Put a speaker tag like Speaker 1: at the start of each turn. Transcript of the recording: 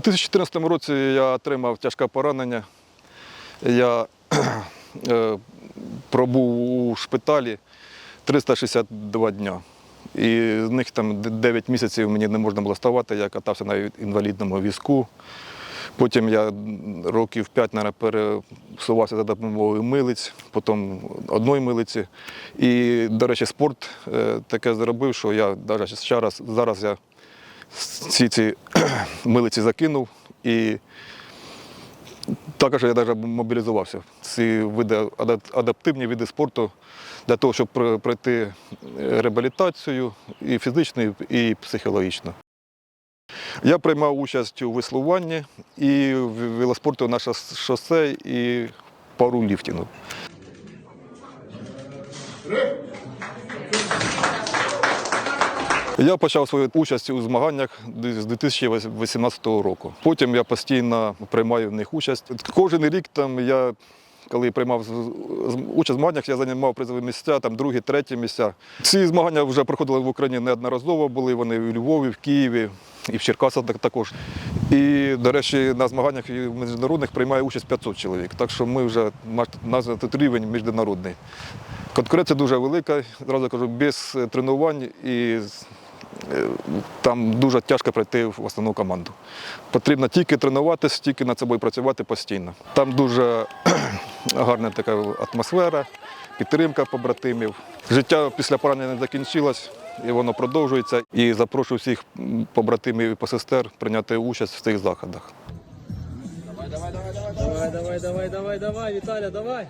Speaker 1: 2014 році я отримав тяжке поранення. Я е, пробув у шпиталі 362 дня. І з них там 9 місяців мені не можна було ставати, я катався на інвалідному візку. Потім я років 5 наверное, пересувався за допомогою милиць, потім одної милиці. І, до речі, спорт е, таке зробив, що я навіть зараз, зараз я ці, ці милиці закинув і також я навіть мобілізувався. Ці види адаптивні види спорту для того, щоб пройти реабілітацію і фізичну, і психологічну. Я приймав участь у веслуванні і в велоспорту на шос- шосе і пару ліфтінгу. Я почав свою участь у змаганнях з 2018 року. Потім я постійно приймаю в них участь. Кожен рік там я. Коли приймав участь в змаганнях, я займав призові місця, там другі, треті місця. Ці змагання вже проходили в Україні неодноразово, були вони у Львові, в Києві, і в Черкасах також. І, до речі, на змаганнях міжнародних приймає участь 500 чоловік. Так що ми вже наш- тут рівень міжнародний. Конкуренція дуже велика, зразу кажу, без е, тренувань і там дуже тяжко пройти в основну команду. Потрібно тільки тренуватися, тільки над собою працювати постійно. Там дуже гарна така атмосфера, підтримка побратимів. Життя після поранення не закінчилось. І воно продовжується. І запрошую всіх побратимів і посестер прийняти участь в цих заходах.
Speaker 2: Давай, давай, давай, давай, давай, Виталя, давай.